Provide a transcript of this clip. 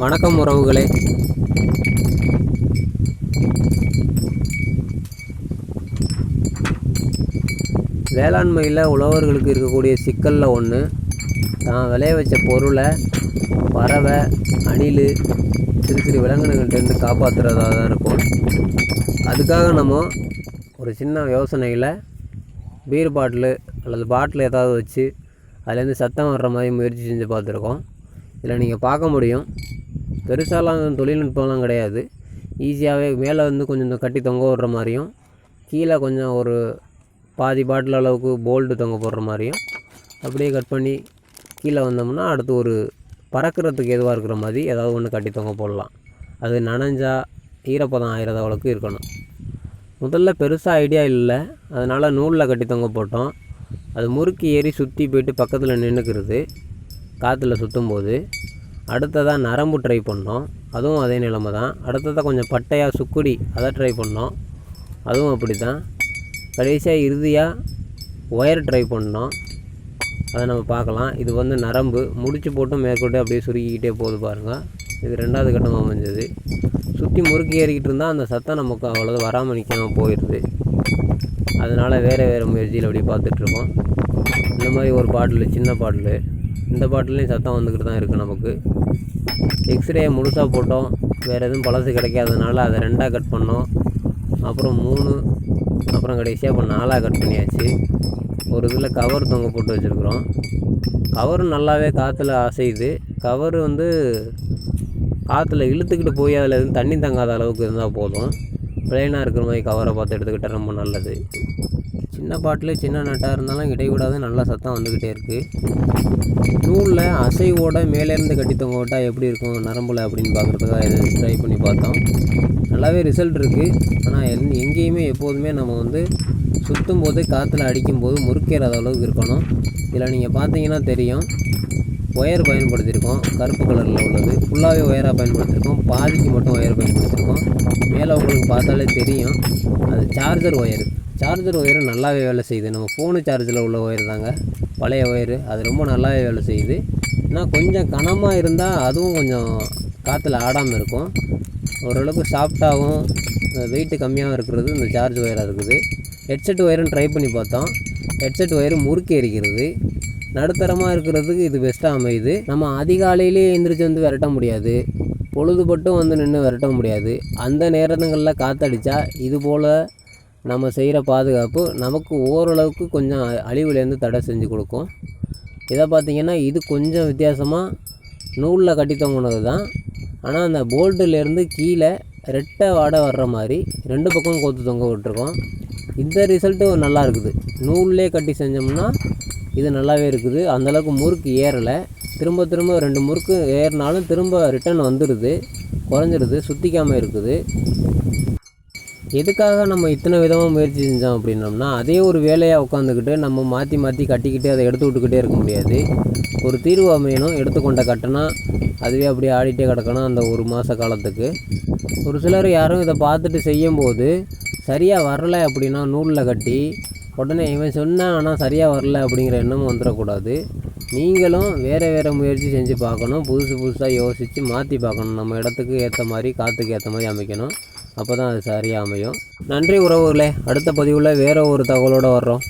வணக்கம் உறவுகளே. வேளாண்மையில் உழவர்களுக்கு இருக்கக்கூடிய சிக்கலில் ஒன்று தான் விளைய வச்ச பொருளை பறவை அணில் சிறு சிறு விலங்கினங்கள்டேருந்து காப்பாற்றுறதா தான் இருக்கும். அதுக்காக நம்ம ஒரு சின்ன யோசனையில் பீர் பாட்டிலு அல்லது பாட்டில் ஏதாவது வச்சு அதுலேருந்து சத்தம் வர்ற மாதிரி முயற்சி செஞ்சு பார்த்துருக்கோம். இதில் நீங்கள் பார்க்க முடியும். பெருசாலாம் தொழில்நுட்பம்லாம் கிடையாது. ஈஸியாகவே மேலே வந்து கொஞ்சம் கட்டி தொங்க விடுற மாதிரியும் கீழே கொஞ்சம் ஒரு பாதி பாட்டில் அளவுக்கு போல்டு தொங்க போடுற மாதிரியும் அப்படியே கட் பண்ணி கீழே வந்தோம்னா அடுத்து ஒரு பறக்கிறதுக்கு எதுவாக இருக்கிற மாதிரி ஏதாவது ஒன்று கட்டி தொங்க போடலாம். அது நனைஞ்சா ஈரப்பதம் ஆயிரத அளவுக்கு இருக்கணும். முதல்ல பெருசாக ஐடியா இல்லை. அதனால் நூலில் கட்டி தொங்க போட்டோம். அது முறுக்கி ஏறி சுற்றி போயிட்டு பக்கத்தில் நின்றுக்கிறது காற்றுல சுற்றும் போது அடுத்ததாக நரம்பு ட்ரை பண்ணோம். அதுவும் அதே நிலமை தான். அடுத்ததாக கொஞ்சம் பட்டையாக சுக்குடி அதை ட்ரை பண்ணோம். அதுவும் அப்படி தான் கடைசியாக இறுதியாக ஒயர் ட்ரை பண்ணோம். அதை நம்ம பார்க்கலாம். இது வந்து நரம்பு. முடிச்சு போட்டு மேற்கொண்டு அப்படியே சுருக்கிக்கிட்டே போகுது பாருங்கள் இது ரெண்டாவது கட்டமாக அமைஞ்சது. சுற்றி முறுக்கி ஏறிக்கிட்டு இருந்தால் அந்த சத்தம் நமக்கு அவ்வளோது வராமல் நிற்காமல் போயிடுது அதனால் வேறு வேறு முயற்சியில் அப்படி பார்த்துட்ருக்கோம் இந்த மாதிரி ஒரு பாட்டில் சின்ன பாட்டில். இந்த பாட்டிலையும் சத்தம் வந்துக்கிட்டு தான் இருக்குது நமக்கு. எக்ஸ்ரே முழுசாக போட்டோம். வேறு எதுவும் பழசு கிடைக்காதனால அதை ரெண்டாக கட் பண்ணோம். அப்புறம் மூணு அப்புறம் கடைசியாக இப்போ நாலாக கட் பண்ணியாச்சு. ஒரு இதில் கவர் தொங்க போட்டு வச்சுருக்குறோம். கவர் நல்லாவே காற்றுல அசையுது. கவர் வந்து காற்றுல இழுத்துக்கிட்டு போய் அதில் எதுவும் தண்ணி தங்காத அளவுக்கு இருந்தால் போதும். பிளெயினாக இருக்கிற மாதிரி கவரை பார்த்து எடுத்துக்கிட்டால் ரொம்ப நல்லது. சின்ன பாட்டில் சின்ன நட்டாக இருந்தாலும் இடைவிடாத. நல்லா சத்தம் வந்துக்கிட்டே இருக்குது நூலில் அசைவோட மேலேருந்து கட்டி தொங்க விட்டால் எப்படி இருக்கும் நரம்பில் அப்படின்னு பார்க்குறதுக்காக இதை ட்ரை பண்ணி பார்த்தோம். நல்லாவே ரிசல்ட் இருக்குது ஆனால் எந் எங்கேயுமே எப்போதுமே நம்ம வந்து சுற்றும் போது காற்றுல அடிக்கும்போது முறுக்கேறாத அளவுக்கு இருக்கணும். இதில் நீங்கள் பார்த்தீங்கன்னா தெரியும். ஒயர் பயன்படுத்தியிருக்கோம். கருப்பு கலரில் உள்ளது. ஃபுல்லாகவே ஒயராக பயன்படுத்தியிருக்கோம். பாதிக்கு மட்டும் ஒயர் பயன்படுத்தியிருக்கோம். மேலே உங்களுக்கு பார்த்தாலே தெரியும். அது சார்ஜர் ஒயர் சார்ஜர் ஒயரும் நல்லாவே வேலை செய்யுது. நம்ம ஃபோனு சார்ஜில் உள்ள ஒயர் தாங்க. பழைய ஒயரு. அது ரொம்ப நல்லாவே வேலை செய்யுது. ஆனால் கொஞ்சம் கனமாக இருந்தால் அதுவும் கொஞ்சம் காற்றுல ஆடாமல் இருக்கும். ஓரளவுக்கு சாஃப்டாகவும் வெயிட்டு கம்மியாகவும் இருக்கிறது இந்த சார்ஜ் ஒயராக இருக்குது. ஹெட்செட் ஒயரும் ட்ரை பண்ணி பார்த்தோம். ஹெட்செட் ஒயரும் முறுக்கி எரிக்கிறது. நடுத்தரமாக இருக்கிறதுக்கு இது பெஸ்ட்டாக அமையுது. நம்ம அதிகாலையிலேயே எந்திரிச்சு வந்து விரட்ட முடியாது. பொழுதுபட்டும் வந்து நின்று விரட்ட முடியாது. அந்த நேரங்களில் காற்றடிச்சா இது போல் நம்ம செய்கிற பாதுகாப்பு நமக்கு ஓரளவுக்கு கொஞ்சம் அழிவுலேருந்து தடை செஞ்சு கொடுக்கும். இதை பார்த்திங்கன்னா இது கொஞ்சம் வித்தியாசமாக நூலில் கட்டி தொங்கினது தான். ஆனால் அந்த போல்ட்டுலேருந்து கீழே ரெட்டை வாடை வர்ற மாதிரி ரெண்டு பக்கம் கோத்து தொங்க விட்டுருக்கோம். இந்த ரிசல்ட்டும் நல்லா இருக்குது. நூல்லே கட்டி செஞ்சோம்னா இது நல்லாவே இருக்குது. அந்தளவுக்கு முறுக்கு ஏறலை. திரும்ப திரும்ப ரெண்டு முறுக்கு ஏறினாலும் திரும்ப ரிட்டர்ன் வந்துடுது குறைஞ்சிடுது சுற்றிக்காமல் இருக்குது. எதுக்காக நம்ம இத்தனை விதமாக முயற்சி செஞ்சோம் அப்படின்னோம்னா அதே ஒரு வேலையாக உட்காந்துக்கிட்டு நம்ம மாற்றி மாற்றி கட்டிக்கிட்டு அதை எடுத்து விட்டுக்கிட்டே இருக்க முடியாது. ஒரு தீர்வு அமையணும் எடுத்துக்கொண்ட கட்டினா அதுவே அப்படியே ஆடிட்டே கிடக்கணும் அந்த ஒரு மாத காலத்துக்கு. ஒரு சிலர் யாரும் இதை பார்த்துட்டு செய்யும்போது சரியாக வரலை அப்படின்னா நூலில் கட்டி உடனே இவன் சொன்னேன் ஆனால் சரியாக வரல அப்படிங்கிற எண்ணமும் வந்துடக்கூடாது. நீங்களும் வேறு வேறு முயற்சி செஞ்சு பார்க்கணும் புதுசு புதுசாக யோசித்து மாற்றி பார்க்கணும். நம்ம இடத்துக்கு ஏற்ற மாதிரி காற்றுக்கு ஏற்ற மாதிரி அமைக்கணும். அப்போ தான் அது சரியாக அமையும். நன்றி உறவுகளே. அடுத்த பதிவில் வேறு ஒரு தகவலோடு வர்றோம்.